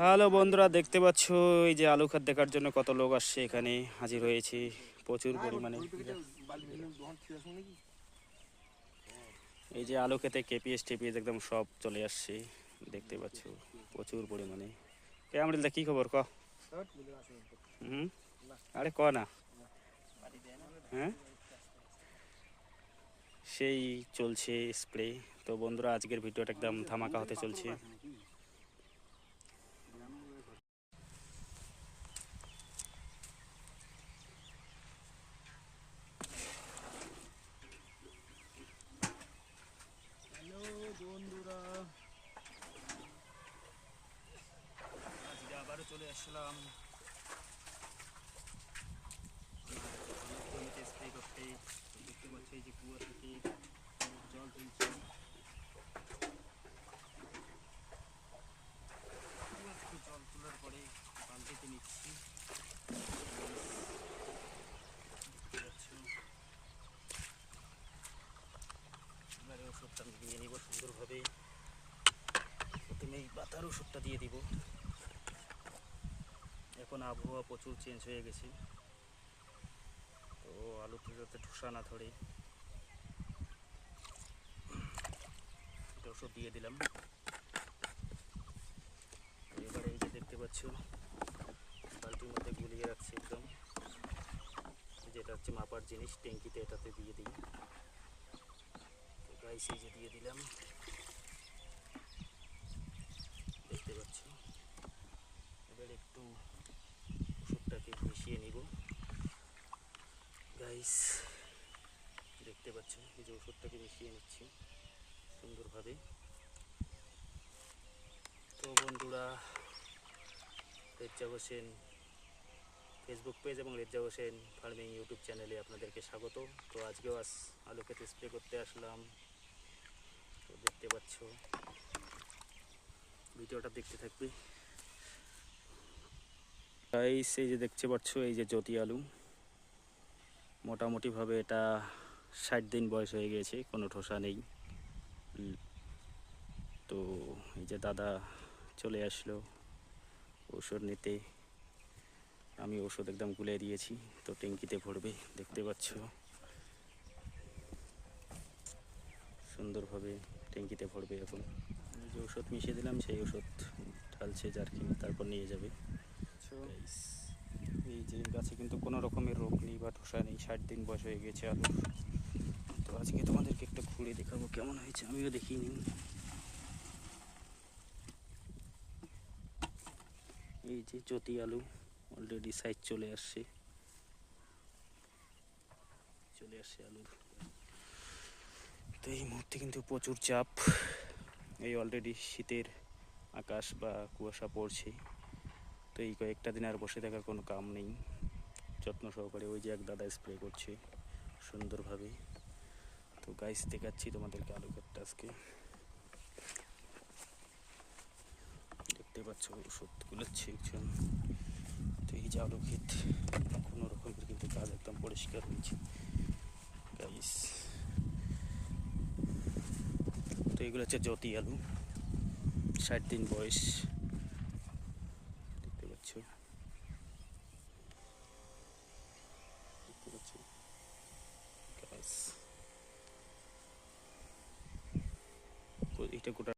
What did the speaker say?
Hello বন্ধুরা, দেখতে পাচ্ছ এই যে আলু খাত দেখার জন্য কত লোক আসছে এখানে, হাজির হয়েছে প্রচুর পরিমাণে। এই যে আলু খেতে কেপিএস টেপিএস একদম সব চলে আসছে, দেখতে পাচ্ছ প্রচুর পরিমাণে। কে কি খবর ক? হুম? আরে ক না? হ্যাঁ? সেই চলছে স্প্রে তো বন্ধুরা, আজকের ভিডিওটা একদম ধামাকা হতে চলছে। বন্ধুরা। আজকে আবারও চলে আসলাম জমিতে স্প্রে করতে দেখতে পাচ্ছি এই যে কুয়া থেকে জল তুলছি কুয়া থেকে জল তোলার পরে বালতিতে নিচ্ছি দেখতে পাচ্ছ। এবারে ওষুধটা আমি দিয়ে নিব সুন্দরভাবে এই ওষুধটা দিয়ে দিব। এখন আবহাওয়া প্রচুর চেঞ্জ হয়ে গেছে। তো আলুতে যাতে ঠোসা না ধরে। ওষুধ দিয়ে দিলাম। এবার এই যে দেখতে পাচ্ছ, বালতির মধ্যে গুলিয়ে রাখছি একদম। যেটা হচ্ছে মাপার জিনিস, ট্যাঙ্কিতে এটাতে দিয়ে দিই। গাইস এই যে দিয়ে দিলাম দেখতে পাচ্ছ এবার একটু ওষুধটাকে মিশিয়ে নিব গাইস দেখতে পাচ্ছ এই যে ওষুধটাকে মিশিয়ে নিচ্ছি সুন্দরভাবে। তো বন্ধুরা রেজ্জা হোসেন ফেসবুক পেজ এবং রেজ্জা হোসেন ফার্মিং ইউটিউব চ্যানেলে আপনাদেরকে স্বাগত। তো আজকেও আস আলু খেতে স্প্রে করতে আসলাম। তো দেখতে পাচ্ছ, ভিডিওটা দেখতে থাকবে। এই যে দেখতে পাচ্ছ, এই যে জ্যোতি আলু মোটামুটিভাবে এটা ষাট দিন বয়স হয়ে গেছে কোনো ঠোসা নেই। তো এই যে দাদা চলে আসলো ওষুধ নিতে আমি ওষুধ একদম গুলে দিয়েছি তো ট্যাঙ্কিতে ভরবে দেখতে পাচ্ছ। সুন্দরভাবে ট্যাঙ্কিতে ভরবে এখন। যে ওষুধ মিশিয়ে দিলাম সেই ওষুধ ঢালছে যার জার্কিং তারপর নিয়ে যাবে। Guys, এই যে গাছে কিন্তু কোনো রকমের রোগ নেই বা ধসা নেই, ষাট দিন বয়স হয়ে গেছে আলু তো আজকে তোমাদেরকে একটু ঘুরে দেখাবো, কেমন হয়েছে আমিও দেখিনি এই যে চতি আলু অলরেডি সাইজ চলে আসছে। চলে আসছে আলুর। তো এই মুহূর্তে কিন্তু প্রচুর চাপ। এই অলরেডি শীতের আকাশ বা কুয়াশা পড়ছে। তো এই কয়েকটা দিন আর বসে থাকার কোনো কাম নেই। যত্ন সহকারে ওই যে এক দাদা স্প্রে করছে সুন্দরভাবে। তো গাইস দেখাচ্ছি তোমাদেরকে আলু ক্ষেতটা আজকে। দেখতে পাচ্ছ ওষুধ গুলোচ্ছে একজন। তো এই যে আলু ক্ষেত, কোনো রকমের কিন্তু কাজ একদম পরিষ্কার হয়েছে। গাইস তো এগুলো হচ্ছে জ্যোতি আলু, ষাট দিন বয়স দেখতে পাচ্ছ দেখতে পাচ্ছ গাছ তো এটা গোটা